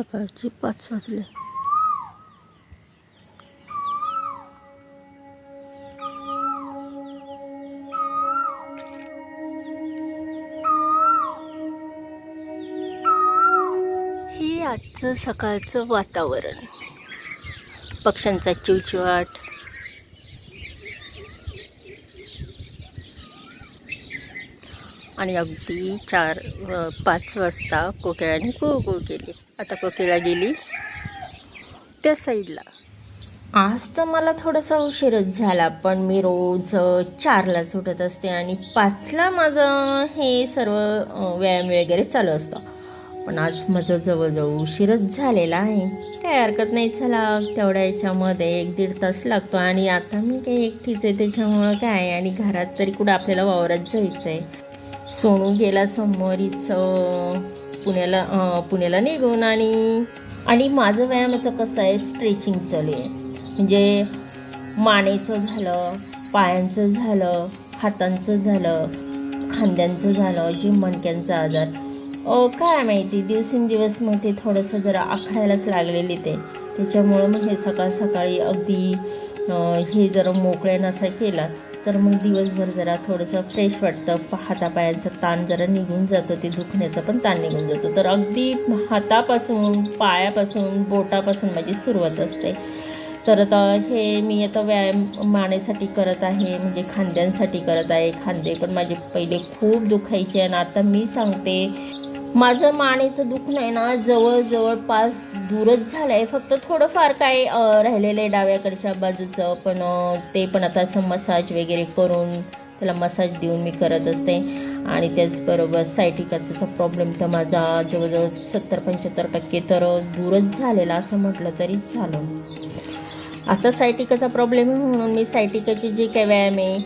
सकाळचे पाच वाजले. हे आजचं सकाळचं वातावरण. पक्ष्यांचा चिवचिवाट. आणि अगदी चार पाच वाजता कोकिळ्याने कू कू केली. आता कोकिळा गेली. त्या साईडला. आज तर मला थोडासा उशीरच झाला पण मी रोज चारलाच उठत असते आणि पाचला माझं हे सर्व व्यायाम वगैरे चालू असतं. पण आज माझं जवळजवळ उशीरच झालेला आहे. काय हरकत नाही चला तेवढ्या याच्यामध्ये एक दीड तास लागतो आणि आता मी काही एकटीच आहे त्याच्यामुळं काय आणि घरात तरी कुठं आपल्याला वावरात जायचं आहे सोनू गेला समोरीचं पुण्याला पुण्याला निघून आणि आणि माझं व्यायामाचं कसं आहे स्ट्रेचिंग चालू आहे. म्हणजे मानेचं झालं पायांचं झालं हातांचं झालं खांद्यांचं झालं जे मणक्यांचा आजार. काय माहिती दिवसेंदिवस मग ते थोडंसं जरा आखडायलाच लागलेले ते. त्याच्यामुळं मग हे सकाळ सकाळी अगदी हे जरा मोकळ्या नसा केला. तर मग दिवसभर जरा थोडंसं फ्रेश वाटतं. प- हातापायांचा ताण जरा निघून जातं ते दुखण्याचा पण ताण निघून जातो. तर अगदी हातापासून पायापासून बोटापासून माझी सुरुवात असते. तर आता हे मी आता व्यायाम मानेसाठी करत आहे म्हणजे खांद्यांसाठी करत आहे. खांदे पण माझे पहिले खूप दुखायचे आणि आता मी सांगते माझं मानेचं दुखणं आहे ना जवळ पास दूरच झालं आहे फक्त थोडंफार काय राहिलेलं आहे डाव्याकडच्या बाजूचं पण ते पण आता असं मसाज वगैरे करून त्याला मसाज देऊन मी करत असते. आणि त्याचबरोबर सायटिकाचा प्रॉब्लेम तर माझा जवळजवळ सत्तर पंच्याहत्तर टक्के तर दूरच झालेला असं म्हटलं तरी झालं आता सायटिकाचा प्रॉब्लेम आहे म्हणून मी सायटिकाचे जे काय व्यायाम आहे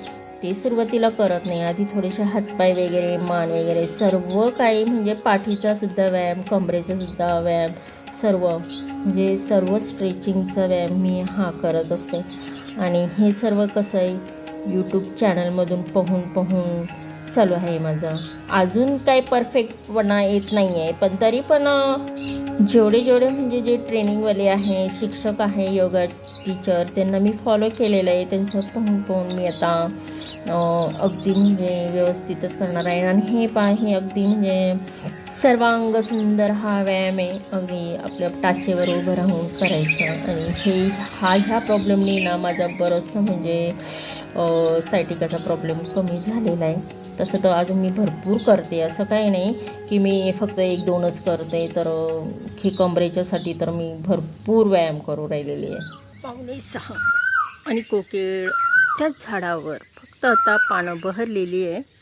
ते सुरुवातीला करत नाही. आधी थोडेसे हातपाय वगैरे मान वगैरे सर्व काही म्हणजे पाठीचा सुद्धा व्यायाम कमरेचा सुद्धा व्यायाम सर्व म्हणजे सर्व स्ट्रेचिंगचा व्यायाम मी हा करत असते. आणि हे सर्व कसं आहे यूट्यूब चॅनलमधून पाहून पाहून चालू आहे माझं. अजून काही परफेक्टपणा येत नाही आहे पण तरी पण जेवढे जेवढे म्हणजे जे ट्रेनिंगवाले आहे शिक्षक आहे योगा टीचर त्यांना मी फॉलो केलेलं आहे. त्यांचं पाहून पाहून मी आता अगदी म्हणजे व्यवस्थितच करणार आहे. आणि हे पा हे अगदी म्हणजे सर्वांग सुंदर हा व्यायाम आहे. अगदी आपल्या टाचेवर उभं राहून करायचं. आणि हे हा ह्या प्रॉब्लेमने ना माझा बरंचसं म्हणजे सायटिकाचा प्रॉब्लेम कमी झालेला आहे. तसं तर अजून मी भरपूर करते. असं काही नाही की मी फक्त एक दोनच करते. तर अं, हे कमरेच्यासाठी तर मी भरपूर व्यायाम करू राहिलेली आहे. पावणे सहा आणि कोकिळ त्या झाडावर फक्त आता पानं बहरलेली आहे.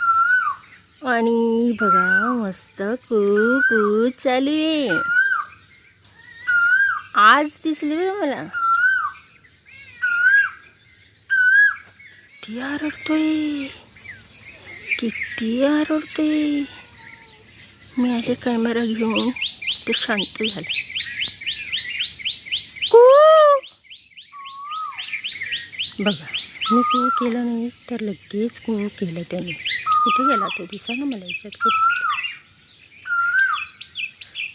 आणि बघा मस्त कू कू चालू आहे. आज दिसली बरं मला. किती आरडतोय किती आरडतोय मी ते शांत झालं कू? बघा मी कू केलं नाही, तर लगेच कू तो? दिसा ना मला याच्यात कुठे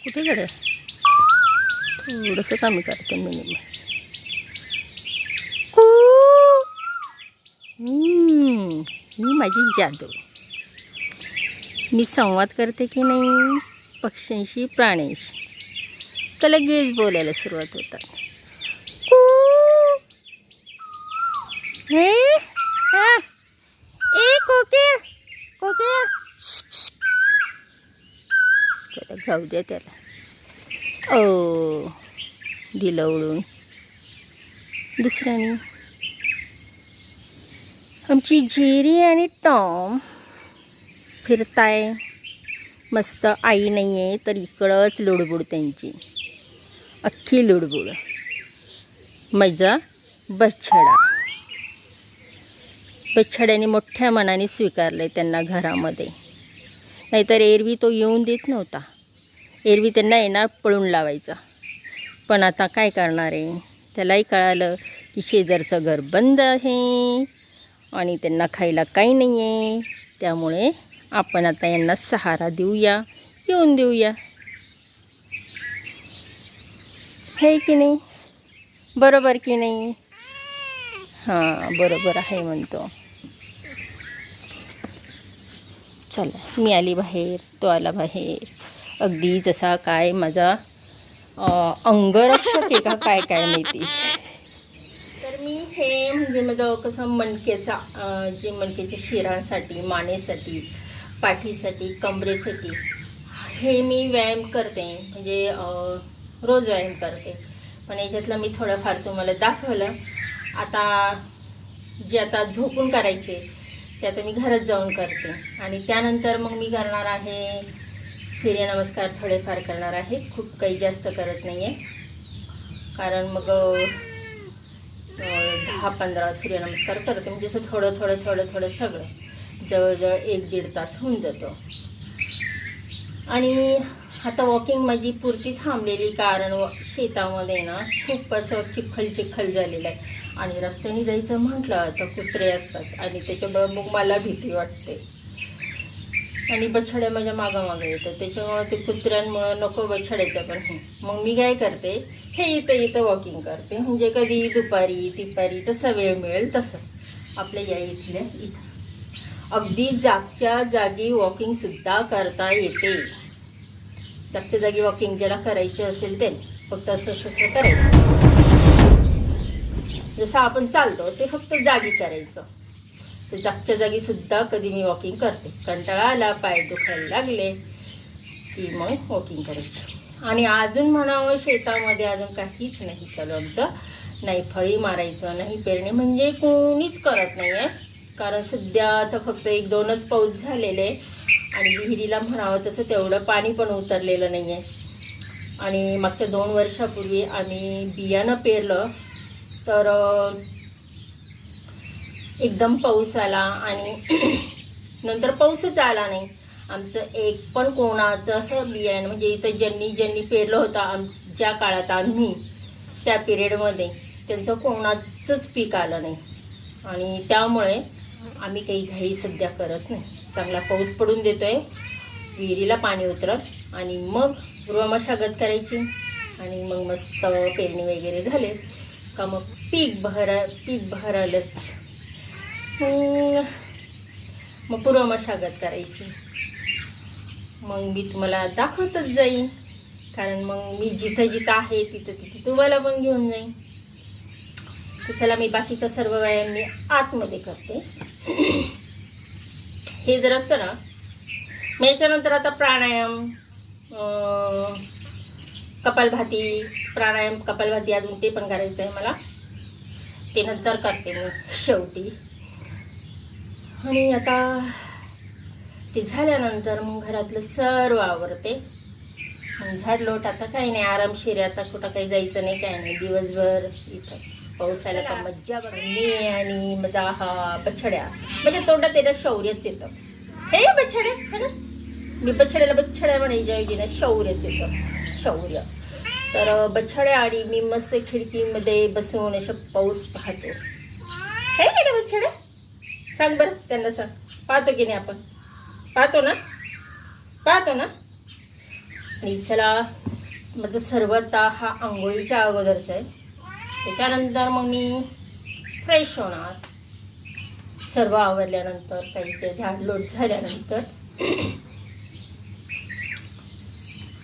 कुठे गेलं थोडंसं कमी करते मी ही माझी जादू. मी संवाद करते की नाही? पक्ष्यांशी प्राण्यांशी. का लगेच बोलायला सुरुवात होतात हे? ए कोकिळ! कोकिळ! त्याला खाऊ द्या त्याला. ओ दिलं उडून. दुसऱ्याने. आमची झेरी आणि टॉम फिरताय. मस्त आई नाही आहे तर इकडंच लुडबुड त्यांची. अख्खी लुडबुड. मजा बछडा. बछड्याने मोठ्या मनाने स्वीकारलं आहे त्यांना घरामध्ये. नाहीतर एरवी तो येऊन देत नव्हता. एरवी त्यांना येणार पळून लावायचा. पण आता काय करणार आहे? त्यालाही कळालं की शेजारचं घर बंद आहे. आणि त्यांना खायला काही नाही आहे त्यामुळे आपण आता यांना सहारा देऊया येऊन देऊया. हे की नाही? बरोबर की नाही? हां बरोबर आहे म्हणतो. चला मी आली बाहेर तो आला बाहेर. अगदी जसा काय माझा अंगरक्षक आहे का काय काय माहिती. हे म्हणजे माझं कसं मणकेचा जे मणकेच्या शिरांसाठी मानेसाठी पाठीसाठी कमरेसाठी हे मी व्यायाम करते. म्हणजे रोज व्यायाम करते. पण याच्यातलं मी थोडंफार तुम्हाला दाखवलं. आता जे आता झोपून करायचे ते आता मी घरात जाऊन करते. आणि त्यानंतर मग मी करणार आहे सूर्यनमस्कार थोडेफार करणार आहे. खूप काही जास्त करत नाही आहे कारण मग दहा पंधरा सूर्यनमस्कार करते. म्हणजे असं थोडं थोडं थोडं थोडं सगळं. जवळजवळ एक दीड तास होऊन जातो. आणि आता वॉकिंग माझी पुरती थांबलेली कारण व- शेतामध्ये ना खूप असं चिखल चिखल झालेलं आहे. आणि रस्त्याने जायचं म्हटलं तर कुत्रे असतात आणि त्याच्यामुळं मग मला भीती वाटते. आणि बछड्या माझ्या मागामागे येतात. त्याच्यामुळं ते कुत्र्यांमुळं नको बछड्याचं पण हे. मग मी काय करते हे इथं इथं वॉकिंग करते. म्हणजे कधी दुपारी तिपारी जसं वेळ मिळेल तसं. आपल्या या इथल्या इथं. अगदी जागच्या जागी वॉकिंगसुद्धा करता येते. जागच्या जागी वॉकिंग ज्याला करायची असेल ते फक्त असं असं असं करायचं. जसं आपण चालतो ते फक्त जागी करायचं. तर जागच्या जागी सुद्धा कधी मी वॉकिंग करते. कंटाळा आला पाय दुखायला लागले की मग वॉकिंग करायची. आणि अजून म्हणावं शेतामध्ये अजून काहीच नाही. चालू आमचं नाही फळी मारायचं नाही पेरणी म्हणजे कोणीच करत नाही आहे कारण सध्या आता फक्त एक दोनच पाऊस झालेले आणि विहिरीला म्हणावं तसं तेवढं पाणी पण उतरलेलं नाही आहे आणि मागच्या दोन वर्षापूर्वी आम्ही बियाणं पेरलं तर एकदम पाऊस आला आणि नंतर पाऊसच आला नाही. आमचं एक पण कोणाचं हे बियाणं म्हणजे इथं ज्यांनी ज्यांनी पेरलं होतं आम ज्या काळात आम्ही त्या पिरियडमध्ये त्यांचं कोणाचंच पीक आलं नाही. आणि त्यामुळे आम्ही काही घाई सध्या करत नाही. चांगला पाऊस पडून देतो आहे विहिरीला पाणी उतरत आणि मग गृहमशागत करायची आणि मग मस्त पेरणी वगैरे झाले. का मग पीक भरा पीक बहरालंच हो. मग पूर्व मशागत करायची. मग मी तुम्हाला दाखवतच जाईन. कारण मग मी जिथं जिथं आहे तिथं तिथं तुम्हाला पण घेऊन जाईन. तर चला मी बाकीचा सर्व व्यायाम मी आतमध्ये करते. हे जर असतं ना मग याच्यानंतर आता प्राणायाम कपालभाती प्राणायाम कपालभाती अजून ते पण करायचं आहे मला. ते नंतर करते मी शेवटी. आणि आता ते झाल्यानंतर मग घरातलं सर्व आवरते. मग झाडलोट आता काही नाही आरामशीर. आता कुठं काही जायचं नाही काय नाही. दिवसभर इथंच. पावसाला का मज्जा बघ मी आणि माझा हा बछड्या. म्हणजे तोंडात त्याला शौर्यच येतं. हे बछड्या है ना? मी बछड्याला बछड्या म्हणायच्या ऐवजी ना शौर्यच येतं. शौर्य. तर बछड्या आणि मी मस्त खिडकीमध्ये बसून असं पाऊस पाहतो. हे का बछड्या? सांग बरं त्यांना सांग. पाहतो की नाही आपण? पाहतो ना? पाहतो ना? आणि चला माझं सर्वता हा आंघोळीच्या अगोदरचा आहे. त्याच्यानंतर मग मी फ्रेश होणार. सर्व आवरल्यानंतर काही ते झाडलोट झाल्यानंतर.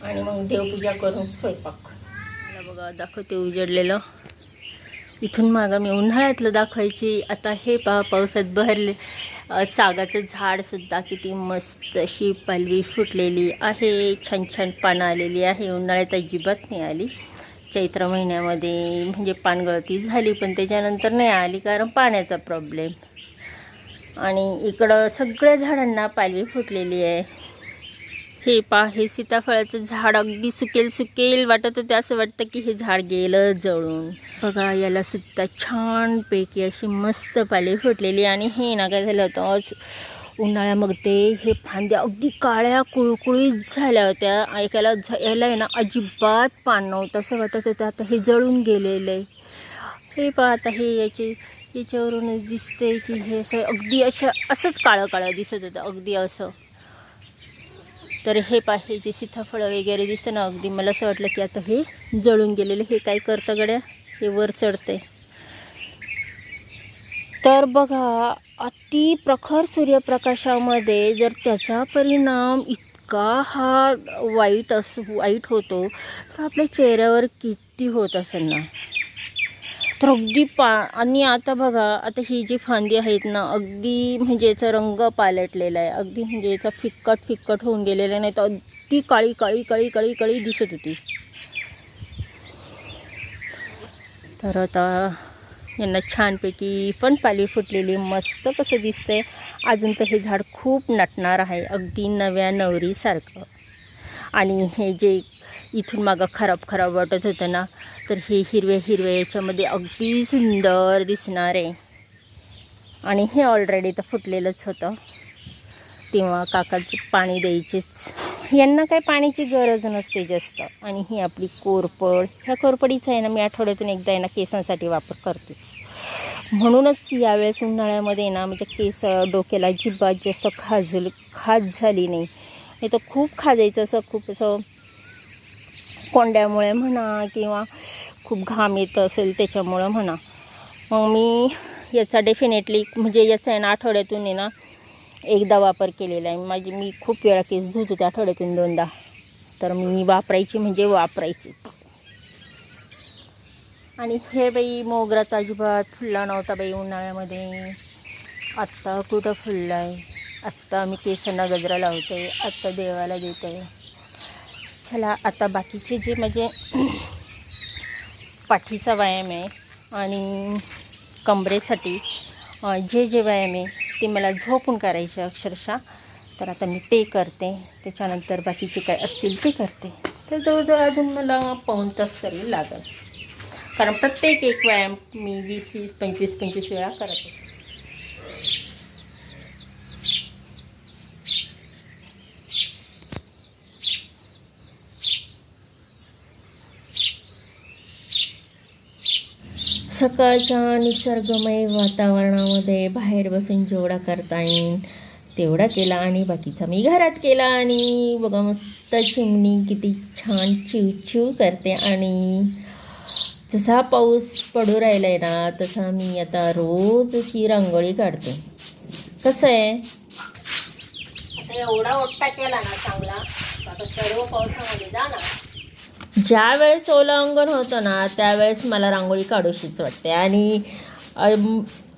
आणि मग देवपूजा करून स्वयंपाक. मला बघा दाखवते उजडलेलं. इथून मागं मी उन्हाळ्यातलं दाखवायची. आता हे पा पावसात बहरले सागाचं झाडसुद्धा किती मस्त अशी पालवी फुटलेली आहे. छान छान पानं आलेली आहे. उन्हाळ्यात अजिबात नाही आली. चैत्र महिन्यामध्ये म्हणजे पानगळती झाली पण त्याच्यानंतर नाही आली कारण पाण्याचा प्रॉब्लेम आणि इकडं सगळ्या झाडांना पालवी फुटलेली आहे. हे पा हे सीताफळाचं झाड अगदी सुकेल सुकेल वाटत होते. असं वाटतं की हे झाड गेलं जळून. बघा याला सुद्धा छानपैकी अशी मस्त पाले फुटलेली आणि हे ना काय झालं होतं उन्हाळ्यामध्ये हे फांद्या अगदी काळ्या कुळकुळीत झाल्या होत्या. ऐकायला झ- याला आहे ना अजिबात पान नव्हतं. असं वाटत होतं आता हे जळून गेलेलं आहे. हे पहा आता हे याचे याच्यावरूनच दिसतंय की हे असं अगदी असं असंच काळं काळं दिसत होतं. अगदी असं. तर हे पाहे जे सीताफळं वगैरे दिसतं ना अगदी मला असं वाटलं की आता हे जळून गेलेलं हे काय करतं गड्या? हे वर चढतंय. तर बघा अति प्रखर सूर्यप्रकाशामध्ये जर त्याचा परिणाम इतका हा वाईट असू वाईट होतो तर आपल्या चेहऱ्यावर किती होत असेल ना? तर अगदी पा आणि आता बघा आता ही जी फांदी आहेत ना अगदी म्हणजे याचा रंग पालटलेला आहे. अगदी म्हणजे याचा फिक्कट फिक्कट होऊन गेलेला नाही तर अगदी काळी काळी काळी काळी काळी दिसत होती. तर आता यांना छानपैकी पण पाली फुटलेली मस्त कसं दिसतंय. अजून तर हे झाड खूप नटणार आहे अगदी नव्या नवरीसारखं. आणि हे जे इथून मागं खराब खराब वाटत होतं ना तर हे हिरवे हिरवे याच्यामध्ये अगदी सुंदर दिसणार आहे. आणि हे ऑलरेडी तर फुटलेलंच होतं. तेव्हा काकाची पाणी द्यायचेच. यांना काय पाण्याची गरज नसते जास्त. आणि ही आपली कोरपड ह्या कोरपडीचं आहे ना मी आठवड्यातून एकदा आहे ना केसांसाठी वापर करतेच. म्हणूनच यावेळेस उन्हाळ्यामध्ये ना म्हणजे केस डोक्याला अजिबात जास्त खाजल खाज झाली नाही. नाही तर खूप खाजायचं असं खूप असं कोंड्यामुळे म्हणा किंवा खूप घाम येत असेल त्याच्यामुळं म्हणा. मग मी याचा डेफिनेटली म्हणजे याचा आहे ना आठवड्यातून आहे ना एकदा वापर केलेला आहे. माझी मी खूप वेळा केस धुत होते आठवड्यातून दोनदा. तर मी वापरायची म्हणजे वापरायचीच. आणि हे बाई मोगरा अजिबात फुलला नव्हता बाई उन्हाळ्यामध्ये. आत्ता कुठं फुलला आहे आत्ता मी केसांना गजरा लावते आत्ता देवाला देते चला आता बाकीचे जे म्हणजे पाठीचा व्यायाम आहे आणि कमरेसाठी जे जे व्यायाम आहे ते मला झोपून करायचे अक्षरशः. तर आता मी ते करते. त्याच्यानंतर बाकीचे काय असतील ते करते. तर जवळजवळ अजून मला पाऊण तास तरी लागेल. कारण प्रत्येक एक व्यायाम मी वीस वीस पंचवीस पंचवीस वेळा करत असते सकाळच्या निसर्गमय वातावरणामध्ये बाहेर बसून जेवढा करता येईल तेवढा केला आणि बाकीचा मी घरात केला आणि बघा मस्त चिमणी किती छान चिवचिव करते आणि जसा पाऊस पडू राहिला आहे ना तसा मी आता रोज अशी रांगोळी काढते. कसं आहे? आता एवढा ओट्टा केला ना चांगला आता सर्व पावसामध्ये जा ना. ज्या वेळेस ओलं अंगण होतं ना त्यावेळेस मला रांगोळी काढूशीच वाटते. आणि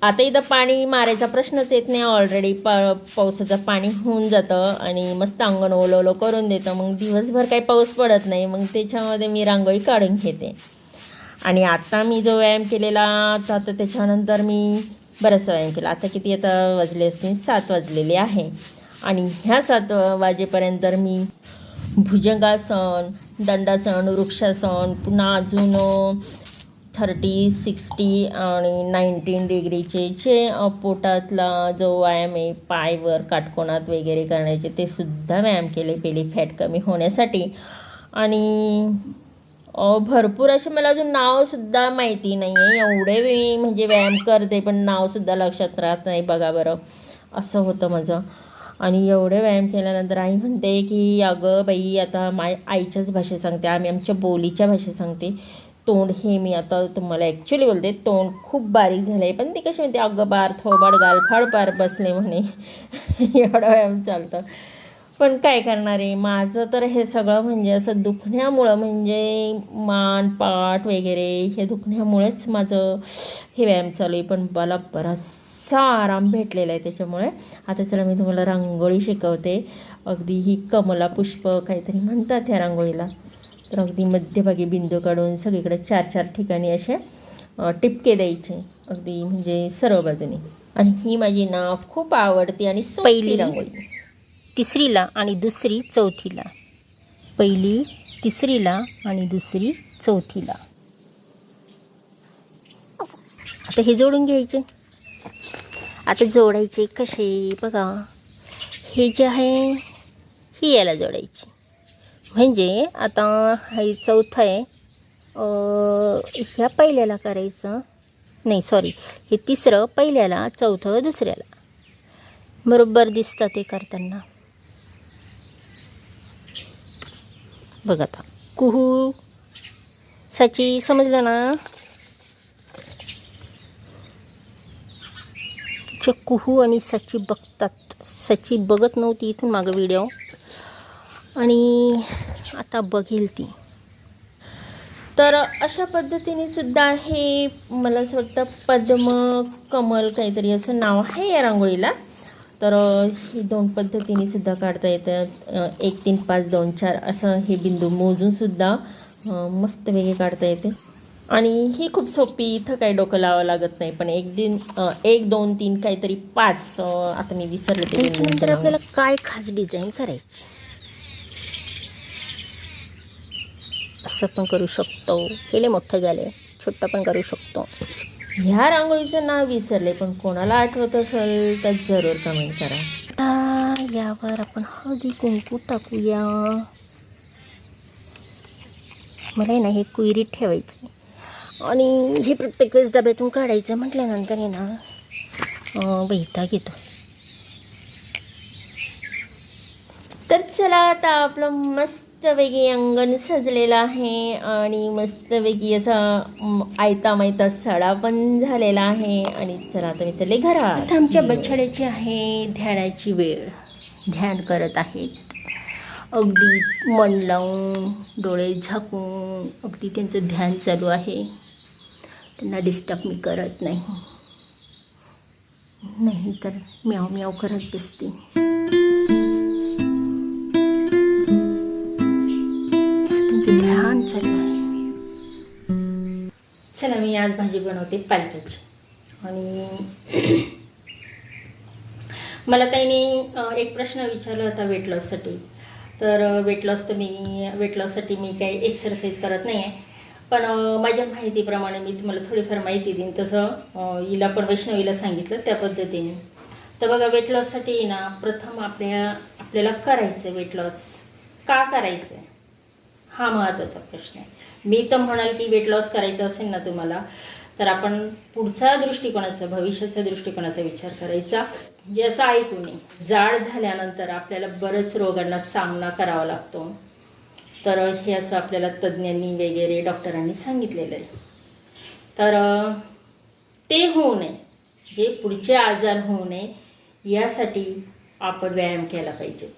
आता इथं पाणी मारायचा प्रश्नच येत नाही. ऑलरेडी प पावसाचं पाणी होऊन जातं आणि मस्त अंगण ओलं ओलं करून देतं. मग दिवसभर काही पाऊस पडत नाही. मग त्याच्यामध्ये मी रांगोळी काढून घेते. आणि आता मी जो व्यायाम केलेला तर आता त्याच्यानंतर मी बराचसा व्यायाम केला. आता किती आता वाजले असतील? सात वाजलेले आहे. आणि ह्या सात वाजेपर्यंत मी भुजंगासन दंडासन वृक्षासन पुन्हा अजून थर्टी सिक्स्टी आणि नाईन्टीन डिग्रीचे जे पोटातला जो व्यायाम आहे पायवर काटकोणात वगैरे करण्याचे ते सुद्धा व्यायाम केले पहिले फॅट कमी होण्यासाठी. आणि भरपूर असे मला अजून नावसुद्धा माहिती नाही आहे एवढे मी म्हणजे व्यायाम करते पण नावसुद्धा लक्षात राहत नाही बघा बरं. असं होतं माझं. आणि एवढे व्यायाम केल्यानंतर आई म्हणते की अगं बाई आता माय आईच्याच भाषेत सांगते आम्ही आमच्या बोलीच्या भाषेत सांगते. तोंड हे मी आता तुम्हाला ॲक्च्युली बोलते तोंड खूप बारीक झालं आहे पण ती कशी म्हणते अगं बार थोबाड गालफाड पार बसले म्हणे. एवढा व्यायाम चालतं. पण काय करणार आहे? माझं तर हे सगळं म्हणजे असं दुखण्यामुळं म्हणजे मान पाठ वगैरे हे दुखण्यामुळेच माझं हे व्यायाम चालू आहे. पण मला बराचसा आराम भेटलेला आहे त्याच्यामुळे. आता चला मी तुम्हाला रांगोळी शिकवते. अगदी ही कमला पुष्प काहीतरी म्हणतात ह्या रांगोळीला. तर अगदी मध्यभागी बिंदू काढून सगळीकडे चार चार ठिकाणी असे टिपके द्यायचे. अगदी म्हणजे सर्व बाजूनी. आणि ही माझी ना खूप आवडती आणि पहिली रांगोळी. तिसरीला आणि दुसरी चौथीला. पहिली तिसरीला आणि दुसरी चौथीला. आता हे जोडून घ्यायचे. आता जोडायचे कसे बघा. हे जे आहे ही याला जोडायची. म्हणजे आता हे चौथं आहे. ह्या पहिल्याला करायचं. नाही सॉरी हे तिसरं पहिल्याला चौथं दुसऱ्याला. बरोबर दिसतं ते करताना. बघा आता. कुहू. साची समजलं ना? च्या कुहू आणि सची बघतात. सची बघत नव्हती इथून मागं व्हिडिओ आणि आता बघेल ती. तर अशा पद्धतीने सुद्धा हे मला असं वाटतं पद्म कमल काहीतरी असं नाव आहे या रांगोळीला. तर ही दोन पद्धतीने सुद्धा काढता येतात एक तीन पाच दोन चार असं हे बिंदू मोजूनसुद्धा मस्त वेगळे काढता येते. आणि ही खूप सोपी इथं काही डोकं लावावं लागत नाही पण एक दिन एक दोन तीन काहीतरी पाच आता मी विसरले ते बिंदूंची नावं. आपल्याला काय खास डिझाईन करायची? असं पण करू शकतो. हे मोठं झाले छोटं पण करू शकतो. ह्या रांगोळीचं नाव विसरले पण कोणाला आठवत असेल तर जरूर कमेंट करा. आता यावर आपण हळदी कुंकू टाकूया. मला आहे ना हे कुयरीत ठेवायचं आणि हे प्रत्येक वेळेस डब्यातून काढायचं म्हटल्यानंतर आहे ना बैता घेतो तर चला आता आपलं मस्तपैकी अंगण सजलेलं आहे आणि मस्तपैकी असा आयता मायता सडा पण झालेला आहे आणि चला आता मी चालले घरात. आमच्या बछड्याची आहे ध्यानाची वेळ. ध्यान करत आहेत. अगदी मन लावून डोळे झाकून अगदी त्यांचं ध्यान चालू आहे. त्यांना डिस्टर्ब मी करत नाही. नाही तर म्याव म्याव करत बसते. ध्यान चालू आहे. चला मी आज भाजी बनवते पालकाची. आणि मला ताईने एक प्रश्न विचारला होता वेट लॉससाठी तर वेट लॉस तर मी वेट लॉससाठी मी काही एक्सरसाइज करत नाही आहे पण माझ्या माहितीप्रमाणे मी तुम्हाला थोडीफार माहिती देईन. तसं हिला पण वैष्णवीला सांगितलं त्या पद्धतीने. तर बघा वेट लॉससाठी ना प्रथम आपल्या आपल्याला करायचं वेट लॉस का करायचं? आहे हा महत्त्वाचा प्रश्न आहे. मी तर म्हणाल की वेट लॉस करायचं असेल ना तुम्हाला तर आपण पुढच्या दृष्टिकोनाचा भविष्याच्या दृष्टिकोनाचा विचार करायचा. जे असं ऐकू नये जाड झाल्यानंतर आपल्याला बरंच रोगांना सामना करावा लागतो. तर हे असं आपल्याला तज्ज्ञांनी वगैरे डॉक्टरांनी सांगितलेलं आहे. तर ते होऊ नये. जे पुढचे आजार होऊ नये यासाठी आपण व्यायाम केला पाहिजे.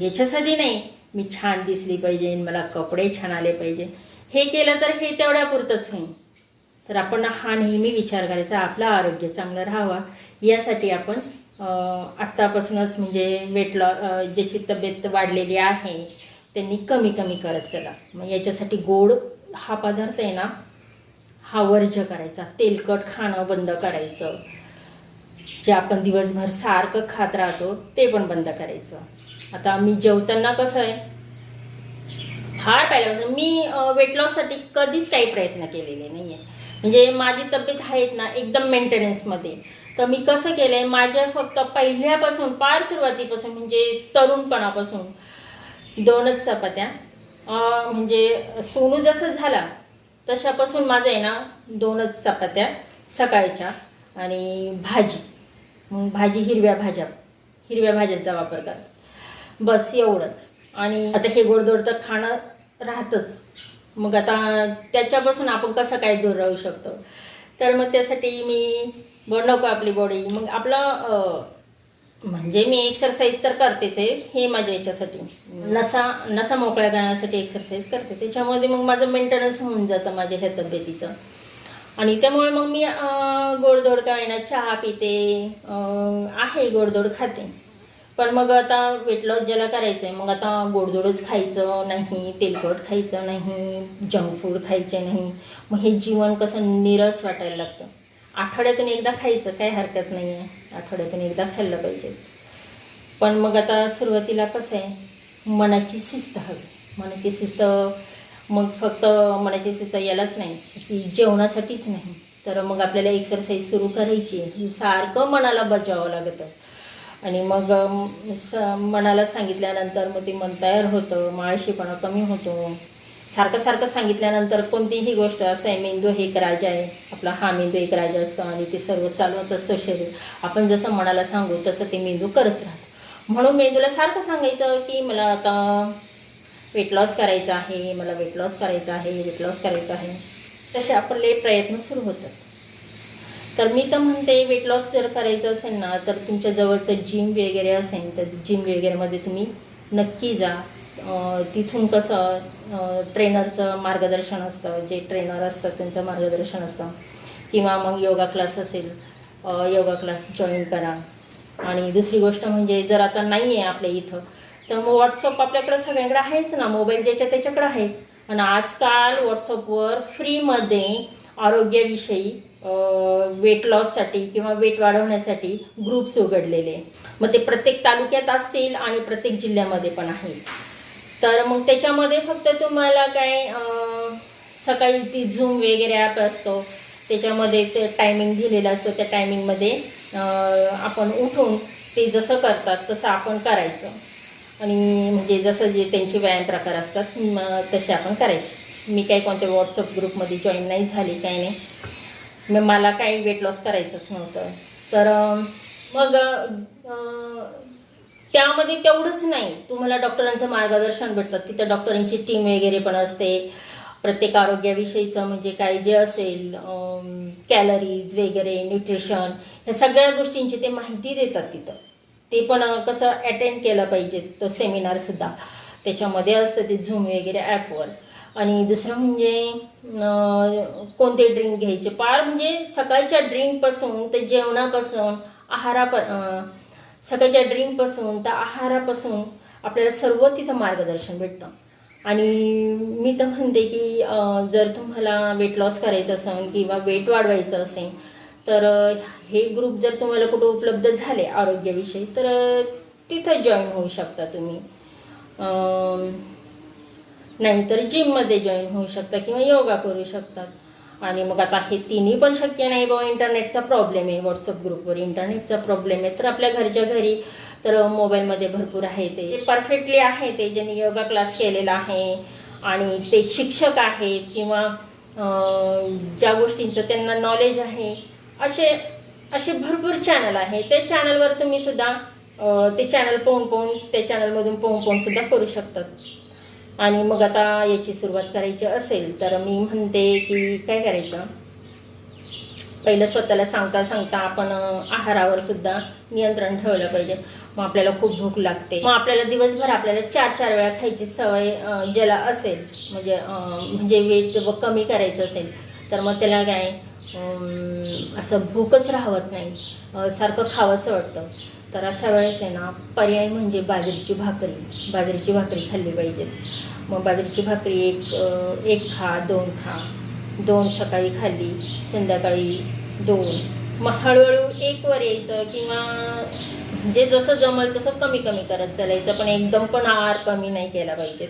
याच्यासाठी नाही मी छान दिसली पाहिजे मला कपडे छान आले पाहिजे. हे केलं तर हे तेवढ्यापुरतंच होईल. तर आपण हा नेहमी विचार करायचा आपलं आरोग्य चांगलं राहावं. यासाठी आपण आत्तापासूनच म्हणजे वेट लॉ ज्याची तब्येत वाढलेली आहे त्यांनी कमी कमी करत चला. मग याच्यासाठी गोड हा पदार्थ आहे ना हा वर्ज्य करायचा. तेलकट खाणं बंद करायचं. जे आपण दिवसभर सारखं खात राहतो ते पण बंद करायचं. आता मी जेवताना कसं आहे फार पहिल्यापासून मी वेट लॉससाठी कधीच काही प्रयत्न केलेले नाही आहे म्हणजे माझी तब्येत आहेत ना एकदम मेंटेनन्समध्ये तर मी कसं केलं आहे माझ्या फक्त पहिल्यापासून फार सुरुवातीपासून म्हणजे तरुणपणापासून दोनच चपात्या. म्हणजे सोनू जसं झाला तशापासून माझं आहे ना दोनच चपात्या सकाळच्या आणि भाजी. मग भाजी हिरव्या भाज्या. हिरव्या भाज्यांचा वापर करतात. बस एवढंच. आणि आता हे गोडदोड तर खाणं राहतंच. मग आता त्याच्यापासून आपण कसं काय दूर राहू शकतो? तर मग त्यासाठी मी बनवतो आपली बॉडी. मग आपलं म्हणजे मी एक्सरसाइज तर करतेच आहे हे माझ्या याच्यासाठी. नसा नसा मोकळ्या करण्यासाठी एक्सरसाइज करते. त्याच्यामध्ये मग माझं मेंटेनन्स होऊन जातं माझ्या ह्या तब्येतीचं. आणि त्यामुळे मग मी गोडधोड काय ना चहा पिते आहे गोडधोड खाते. पण मग आता वेट लॉस ज्याला करायचं आहे मग आता गोडधोडच खायचं नाही तेलकट खायचं नाही जंक फूड खायचे नाही. मग हे जीवन कसं निरस वाटायला लागतं. आठवड्यातून एकदा खायचं काही हरकत नाही आहे आठवड्यातून एकदा खाल्लं पाहिजे. पण मग आता सुरुवातीला कसं आहे मनाची शिस्त हवी. मनाची शिस्त मग फक्त मनाची शिस्त यालाच नाही की जेवणासाठीच नाही. तर मग आपल्याला एक्सरसाइज सुरू करायची आहे. ही सारखं मनाला बजावं लागतं. आणि मग स मनाला सांगितल्यानंतर मग ते मन तयार होतं माळशीपणा कमी होतो. सारखं सारखं सांगितल्यानंतर कोणतीही गोष्ट असं आहे मेंदू हे एक राजा आहे आपला हा मेंदू एक राजा असतो आणि ते सर्व चालवत असतं शरीर. आपण जसं मनाला सांगू तसं ते मेंदू करत राहतो. म्हणून मेंदूला सारखं सांगायचं की मला आता वेट लॉस करायचं आहे मला वेट लॉस करायचं आहे वेट लॉस करायचं आहे. तसे आपले प्रयत्न सुरू होतात. तर मी तर म्हणते वेट लॉस जर करायचं असेल ना तर तुमच्या जवळचं जिम वगैरे असेल तर जिम वगैरेमध्ये तुम्ही नक्की जा. तिथून कसं ट्रेनरचं मार्गदर्शन असतं जे ट्रेनर असतात त्यांचं मार्गदर्शन असतं. किंवा मग योगा क्लास असेल योगा क्लास जॉईन करा. आणि दुसरी गोष्ट म्हणजे जर आता नाही आहे आपल्या इथं तर मग व्हॉट्सअप आपल्याकडे सगळ्यांकडे आहेच ना. मोबाईल ज्याच्या त्याच्याकडे आहे. आणि आजकाल व्हॉट्सअपवर फ्रीमध्ये आरोग्याविषयी वेट लॉससाठी किंवा वेट वाढवण्यासाठी ग्रुप्स उघडलेले. मग ते प्रत्येक तालुक्यात असतील आणि प्रत्येक जिल्ह्यामध्ये पण आहेत. तर मग त्याच्यामध्ये फक्त तुम्हाला काय सकाळी ती झूम वगैरे ॲप असतो. त्याच्यामध्ये ते टायमिंग दिलेलं असतं. त्या टायमिंगमध्ये आपण उठून ते जसं करतात तसं आपण करायचं. आणि म्हणजे जसं जे त्यांचे व्यायाम प्रकार असतात मग तसे आपण करायचे. मी काही कोणत्या व्हॉट्सअप ग्रुपमध्ये जॉईन नाही झाली काही नाही. मग मला काही वेट लॉस करायचंच नव्हतं. तर मग त्यामध्ये तेवढंच नाही. तुम्हाला डॉक्टरांचं मार्गदर्शन भेटतं. तिथं डॉक्टरांची टीम वगैरे पण असते. प्रत्येक आरोग्याविषयीचं म्हणजे काय जे असेल कॅलरीज वगैरे न्यूट्रिशन ह्या सगळ्या गोष्टींची ते माहिती देतात तिथं. ते पण कसं अटेंड केलं पाहिजे. तो सेमिनारसुद्धा त्याच्यामध्ये असतं ते झूम वगैरे ॲपवर आणि दुसरं म्हणजे कोणते ड्रिंक घ्यायचे? पार म्हणजे सकाळच्या ड्रिंकपासून ते जेवणापासून आहाराप सकाळच्या ड्रिंकपासून तर आहारापासून आपल्याला सर्व तिथं मार्गदर्शन भेटतं. आणि मी तर म्हणते की जर तुम्हाला वेट लॉस करायचं असेल किंवा वेट वाढवायचं असेल तर हे ग्रुप जर तुम्हाला कुठं उपलब्ध झाले आरोग्याविषयी तर तिथं जॉईन होऊ शकता तुम्ही. नाहीतर जिममध्ये जॉईन होऊ शकता किंवा योगा करू शकतात आणि मग आता हे तिन्ही पण शक्य नाही बाबा इंटरनेटचा प्रॉब्लेम आहे व्हॉट्सअप ग्रुपवर इंटरनेटचा प्रॉब्लेम आहे. तर आपल्या घरच्या घरी तर मोबाईलमध्ये भरपूर आहे ते. जे परफेक्टली आहे ते ज्यांनी योगा क्लास केलेला आहे आणि ते शिक्षक आहेत किंवा ज्या गोष्टींचं त्यांना नॉलेज आहे असे असे भरपूर चॅनल आहे. त्या चॅनलवर तुम्ही सुद्धा ते चॅनल पाहून पाहून त्या चॅनलमधून पाहून पाहून सुद्धा करू शकतात. आणि मग आता याची सुरुवात करायची असेल तर मी म्हणते की काय करायचं? पहिलं स्वतःला सांगता सांगता आपण आहारावर सुद्धा नियंत्रण ठेवलं पाहिजे. मग आपल्याला खूप भूक लागते. मग आपल्याला दिवसभर आपल्याला चार चार वेळा खायची सवय ज्याला असेल म्हणजे म्हणजे वेट कमी करायचं असेल तर मग त्याला काय असं भूकच राहत नाही. सारखं खावंसं वाटतं. तर अशा वेळेस आहे ना पर्याय म्हणजे बाजरीची भाकरी. बाजरीची भाकरी खाल्ली पाहिजे. मग बाजरीची भाकरी एक एक खा दोन खा. दोन सकाळी खाल्ली संध्याकाळी दोन. मग हळूहळू एकवर यायचं किंवा जे जसं जमल तसं कमी कमी करत चालायचं पण एकदम पण आहार कमी नाही केला पाहिजेत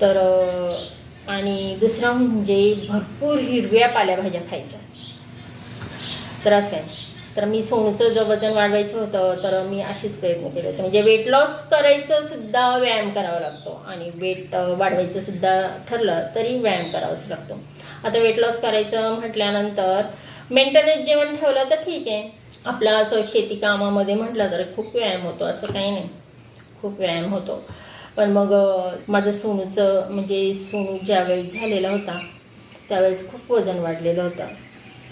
तर आणि दुसरं म्हणजे भरपूर हिरव्या पालेभाज्या खायच्या. तर असं आहे. तर मी सोनूचं जर वजन वाढवायचं होतं तर मी असेच प्रयत्न केले होते. म्हणजे वेट लॉस करायचं सुद्धा व्यायाम करावा लागतो आणि वेट वाढवायचं सुद्धा ठरलं तरी व्यायाम करावाच लागतो. आता वेट लॉस करायचं म्हटल्यानंतर मेंटेनन्स जेवण ठेवलं तर ठीक आहे. आपला असं शेती कामामध्ये म्हटलं तर खूप व्यायाम होतो असं काही नाही. खूप व्यायाम होतो. पण मग माझं सोनूचं म्हणजे सोनू ज्यावेळेस झालेला होता त्यावेळेस खूप वजन वाढलेलं होतं.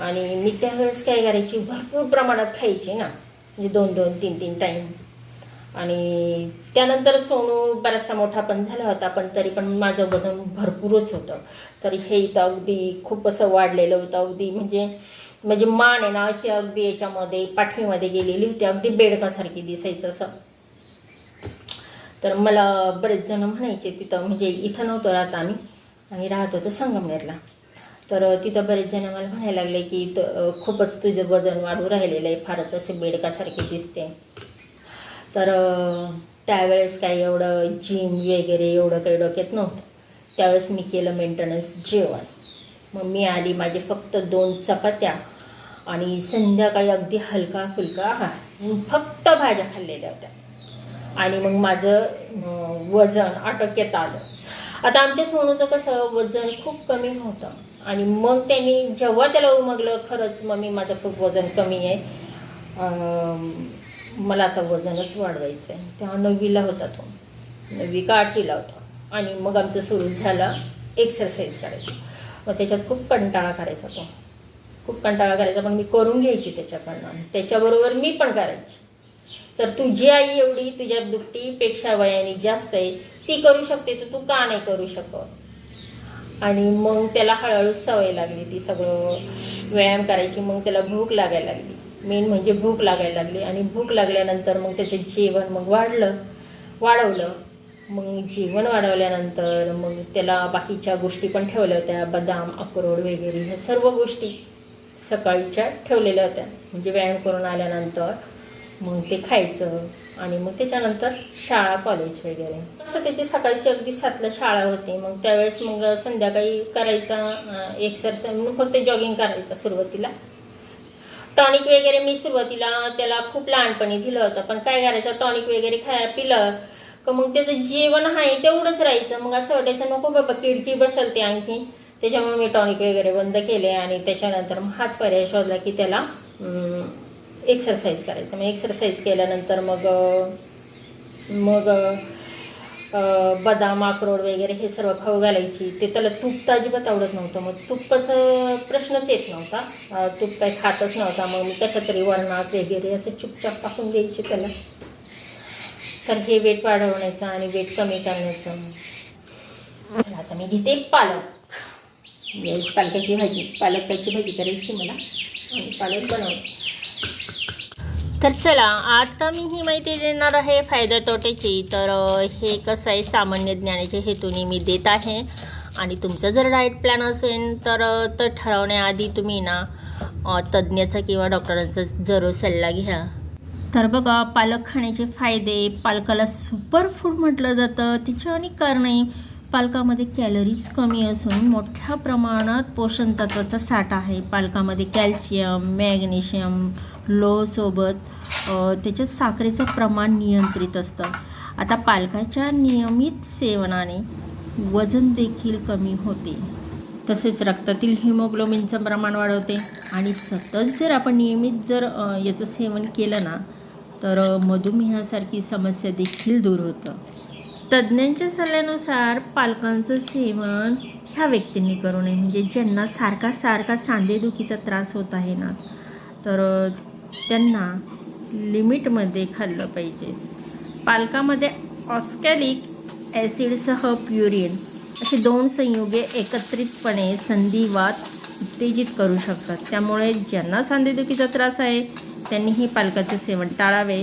आणि मी त्यावेळेस काय करायची भरपूर प्रमाणात खायची ना. म्हणजे दोन दोन तीन तीन टाईम आणि त्यानंतर सोनू बराचसा मोठा पण झाला होता पण तरी पण माझं वजन भरपूरच होतं. तर हे इथं अगदी खूप असं वाढलेलं होतं अगदी म्हणजे म्हणजे मान आहे ना अशी अगदी याच्यामध्ये पाठीमध्ये गेलेली होती अगदी बेडकासारखी दिसायचं असं. तर मला बरेच जण म्हणायचे तिथं म्हणजे इथं नव्हतं राहत आम्ही आणि राहत होतो संगमनेरला. तर तिथं बरेच जण मला म्हणायला लागले की त- खूपच तुझं वजन वाढू राहिलेलं आहे फारच असे बेडकासारखे दिसते. तर त्यावेळेस काही एवढं जिम वगैरे एवढं काही डोक्यात नव्हतं. त्यावेळेस मी केलं मेंटेनन्स जेवण. मग मी आली माझे फक्त दोन चपात्या आणि संध्याकाळी अगदी हलका फुलका आहार फक्त भाज्या खाल्लेल्या होत्या. आणि मग माझं वजन आटोक्यात आलं. आता आमच्या सोनूचं कसं वजन खूप कमी होतं आणि मग त्यांनी जेव्हा त्याला उमगलं खरंच मम्मी माझं खूप वजन कमी आहे. मला आता वजनच वाढवायचं आहे तेव्हा नववीला होता तो. नववी का आठवीला होता. आणि मग आमचं सुरू झालं एक्सरसाइज करायची. मग त्याच्यात खूप कंटाळा करायचा तो. खूप कंटाळा करायचा. पण मी करून घ्यायची त्याच्याकडनं. त्याच्याबरोबर मी पण करायची. तर तुझी आई एवढी तुझ्या दुपटीपेक्षा वयाने जास्त आहे. ती करू शकते तर तू का नाही करू शकत? आणि मग त्याला हळूहळू सवय लागली. ती सगळं व्यायाम करायची मग त्याला भूक लागायला लागली. मेन म्हणजे भूक लागायला लागली. आणि भूक लागल्यानंतर मग त्याचं जेवण मग वाढलं वाढवलं. मग जेवण वाढवल्यानंतर मग त्याला बाकीच्या गोष्टी पण ठेवल्या होत्या. बदाम अक्रोड वगैरे ह्या सर्व गोष्टी सकाळीच्या ठेवलेल्या होत्या. म्हणजे व्यायाम करून आल्यानंतर मग ते खायचं. आणि मग त्याच्यानंतर शाळा कॉलेज वगैरे. असं त्याची सकाळची अगदी सातला शाळा होती. मग त्यावेळेस मग संध्याकाळी करायचा एक्सरसाइज म्हणून फक्त जॉगिंग करायचा सुरुवातीला. टॉनिक वगैरे मी सुरुवातीला त्याला खूप लहानपणी दिलं होतं. पण काय करायचं टॉनिक वगैरे खायला पिलं का मग त्याचं जेवण आहे तेवढंच राहायचं. मग असं वाटायचं नको बाबा किडकी बसलते आणखी. त्याच्यामुळे मी टॉनिक वगैरे बंद केले आणि त्याच्यानंतर मग हाच पर्याय शोधला की त्याला एक्सरसाइज करायचं. मग एक्सरसाइज केल्यानंतर मग मग बदाम अक्रोड वगैरे हे सर्व खाऊ घालायची. ते त्याला तूप तर अजिबात आवडत नव्हतं. मग तुपाचा प्रश्नच येत नव्हता. तूप काही खातच नव्हता. मग मी कशा तरी वरणात वगैरे असं चुपचाप टाकून द्यायची त्याला. तर हे वेट वाढवण्याचं आणि वेट कमी करण्याचं. आता मी घेते पालक. येस पालकाची भाजी पालकाची भाजी करायची मला. आणि पालक बनवते. तर चला आता मी ही माहिती देणार आहे फायदा तोट्याची. तर हे कसं आहे सामान्य ज्ञानाच्या हेतूने मी देत आहे. आणि तुमचा जर डाएट प्लॅन असेल तर तर ठरवण्याआधी तुम्ही ना तज्ज्ञाचा किंवा डॉक्टरांचा जरूर सल्ला घ्या. तर बघा पालक खाण्याचे फायदे पालकाला सुपर फूड म्हटलं जातं. तिचे अनेक कारण पालकामध्ये कॅलरीज कमी असून मोठ्या प्रमाणात पोषण तत्वाचा साठा आहे. पालकामध्ये कॅल्शियम मॅग्नेशियम लोहसोबत त्याच्यात साखरेचं प्रमाण नियंत्रित असतं. आता पालकाच्या नियमित सेवनाने वजन देखील कमी होते. तसेच रक्तातील हिमोग्लोबिनचं प्रमाण वाढवते आणि सतत जर आपण नियमित जर याचं सेवन केलं ना तर मधुमेहासारखी समस्या देखील दूर होतं. तज्ज्ञांच्या सल्ल्यानुसार पालकांचं सेवन ह्या व्यक्तींनी करू नये. म्हणजे ज्यांना सारखा सारखा सांधेदुखीचा त्रास होत आहे ना तर त्यांना लिमिटमध्ये खाल्लं पाहिजे. पालकामध्ये ऑस्कॅलिक ॲसिडसह प्युरिन असे दोन संयुगे एकत्रितपणे संधिवात उत्तेजित करू शकतात. त्यामुळे ज्यांना सांधेदुखीचा त्रास आहे त्यांनीही पालकाचे सेवन टाळावे.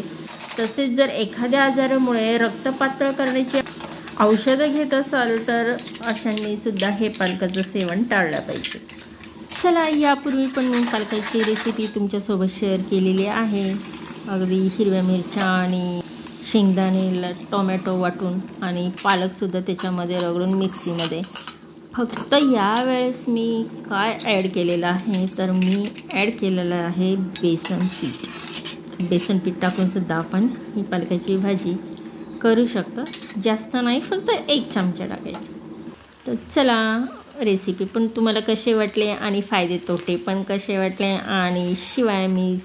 तसेच जर एखाद्या आजारामुळे रक्त पातळ करण्याची औषधं घेत असाल तर अशांनी सुद्धा हे पालकाचं सेवन टाळलं पाहिजे. चला यापूर्वी पण मी पालकाची रेसिपी तुमच्यासोबत शेअर केलेली आहे. अगदी हिरव्या मिरच्या आणि शेंगदाणे ल- टोमॅटो वाटून आणि पालकसुद्धा त्याच्यामध्ये रगडून मिक्सीमध्ये फक्त यावेळेस मी काय ॲड केलेलं आहे? तर मी ॲड केलेलं आहे बेसन पीठ. बेसन पीठ टाकूनसुद्धा आपण ही पालकाची भाजी करू शकतो. जास्त नाही फक्त एक चमचा टाकायचा. तर चला रेसिपी पण तुम्हाला कसे वाटले आणि फायदे तोटे पण कसे वाटले आणि शिवाय मी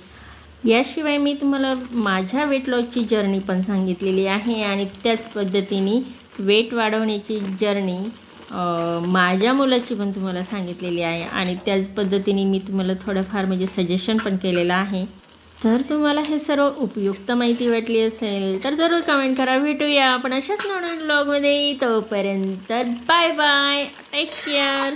याशिवाय मी तुम्हाला माझ्या वेट लॉसची जर्नी पण सांगितलेली आहे आणि त्याच पद्धतीने वेट वाढवण्याची जर्नी माझ्या मुलाची पण तुम्हाला सांगितलेली आहे. आणि त्याच पद्धतीने मी तुम्हाला थोडंफार म्हणजे सजेशन पण केलेलं आहे. जर तुम्हाला हे सर्व उपयुक्त माहिती वाटली असेल तर जरूर कमेंट करा. भेटूया आपण अशाच नवीन ब्लॉगमध्ये तोपर्यंत बाय बाय टेक केअर